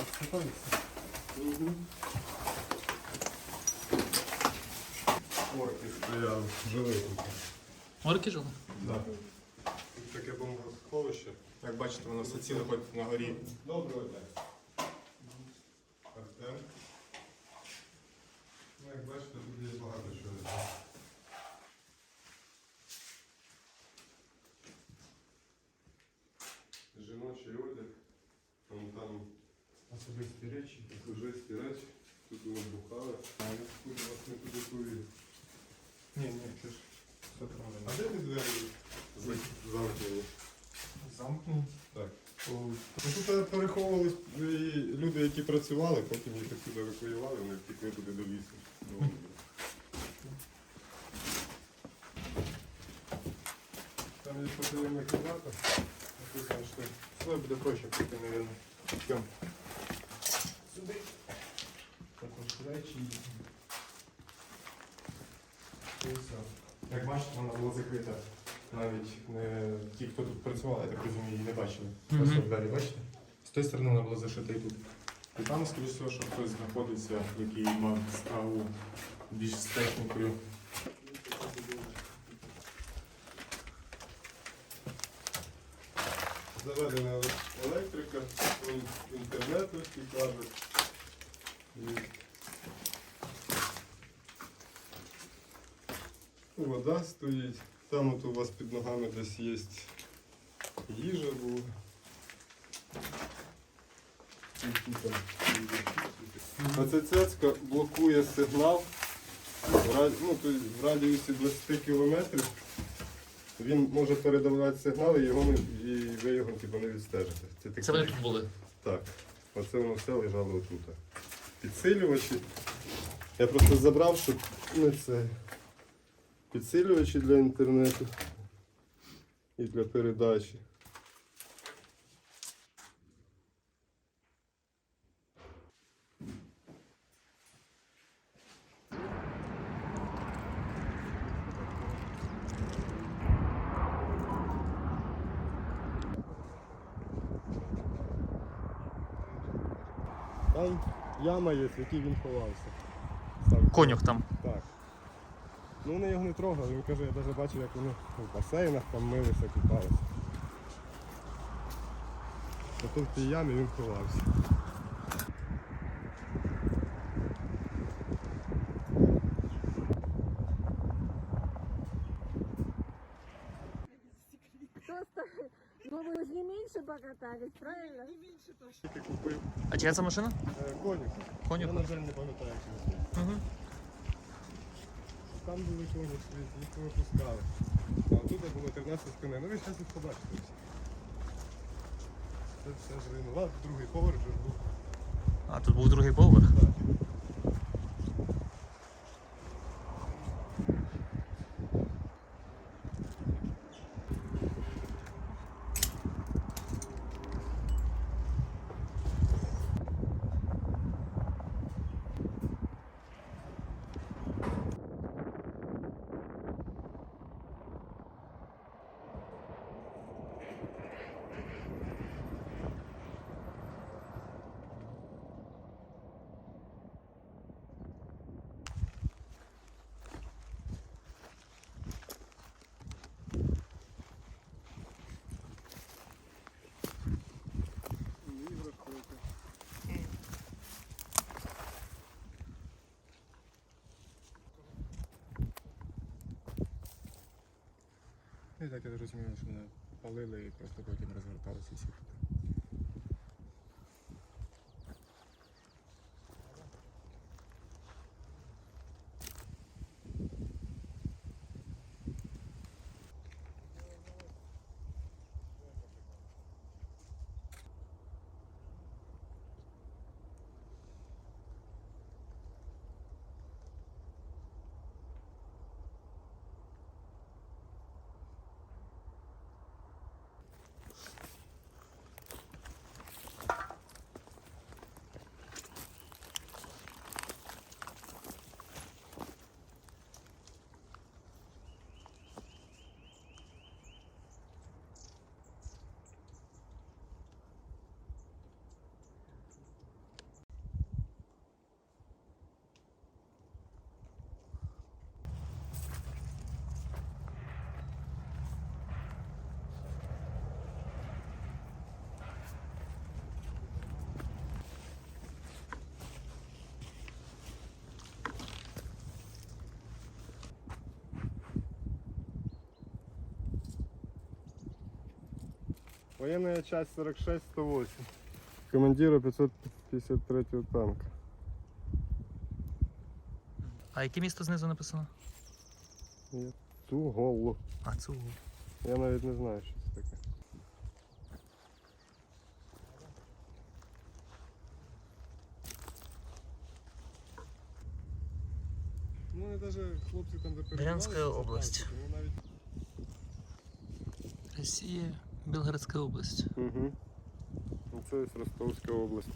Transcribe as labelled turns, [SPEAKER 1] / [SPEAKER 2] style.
[SPEAKER 1] Отсипається. Орки стояв, жили тут.
[SPEAKER 2] Орки жили?
[SPEAKER 1] Так. Тут таке бомбосховище. Як бачите, воно все ціле хоч на горі. Доброго дня. Артем. Ну, як бачите, тут є багато чого. Жіночий одяг. Там, там особисті речі. Особисті речі. Тут вони бухали. А я тут вас не підготую. Ні, ні, це ж все правильно. А де ті двері за- замкнені?
[SPEAKER 3] Замкнені.
[SPEAKER 1] Так. Ну, Тут е, переховувались люди, які працювали, потім їх сюди евакуювали, вони втекли туди до лісу. Ну, Там є потаємна кімната. Сюди буде проще піти, мабуть.
[SPEAKER 3] Сюди. Також речі.
[SPEAKER 1] І все. Як бачите, вона була закрита. Навіть не ті, хто тут працював, я так розумію, її не бачили.
[SPEAKER 2] Мгм.
[SPEAKER 1] Просто двері, бачите? З тої сторони вона була зашита і тут. І там, скоріш всього, що хтось знаходиться, який мав справу більш з технікою. Заведена електрика, інтернет ось кажуть. І Вода стоїть. Там от у вас під ногами десь є їжа була. Оця цяцька блокує сигнал в ну, в радіусі 20 кілометрів. Він може передавати сигнал і, його не, і ви його типу, не відстежите. такі-
[SPEAKER 2] Це вони тут були.
[SPEAKER 1] так, оце воно все лежало отут. Підсилювачі. Я просто забрав, щоб не це. Підсилювачі для інтернету і для передачі. Там яма є, в якій він ховався. Там,
[SPEAKER 2] Конюх там.
[SPEAKER 1] Так. Ну вони його не трогали, він каже, я навіть бачив, як вони в басейнах там милися, купалися. Тут в тій ямі він ховався.
[SPEAKER 4] Просто, же не меньше покатались, правильно?
[SPEAKER 1] Тільки купив
[SPEAKER 2] А чия це машина?
[SPEAKER 1] е. Конюх? Я, на жаль, не пам'ятаю, чи це.
[SPEAKER 2] Угу.
[SPEAKER 1] Там були конюх, їх випускали. А тут було 13 коней. Ну ви зараз їх побачите всі. Це все ж руйнував, другий поверх вже був.
[SPEAKER 2] А тут був другий поверх.
[SPEAKER 1] Так. Ну, І так я розумію, що мене палили і просто потім розгорталися всі тут. Военная часть 46-108. Командира 553-го танка.
[SPEAKER 2] А яке місто знизу написано?
[SPEAKER 1] Туголу.
[SPEAKER 2] А, Цугу.
[SPEAKER 1] Я навіть не знаю, що це таке. Ну, і навіть хлопці там де
[SPEAKER 2] Брянська
[SPEAKER 1] перебували, це
[SPEAKER 2] область.
[SPEAKER 1] танки, вони навіть...
[SPEAKER 2] Росія, Білгородська область.
[SPEAKER 1] Угу. Це Ростовська область.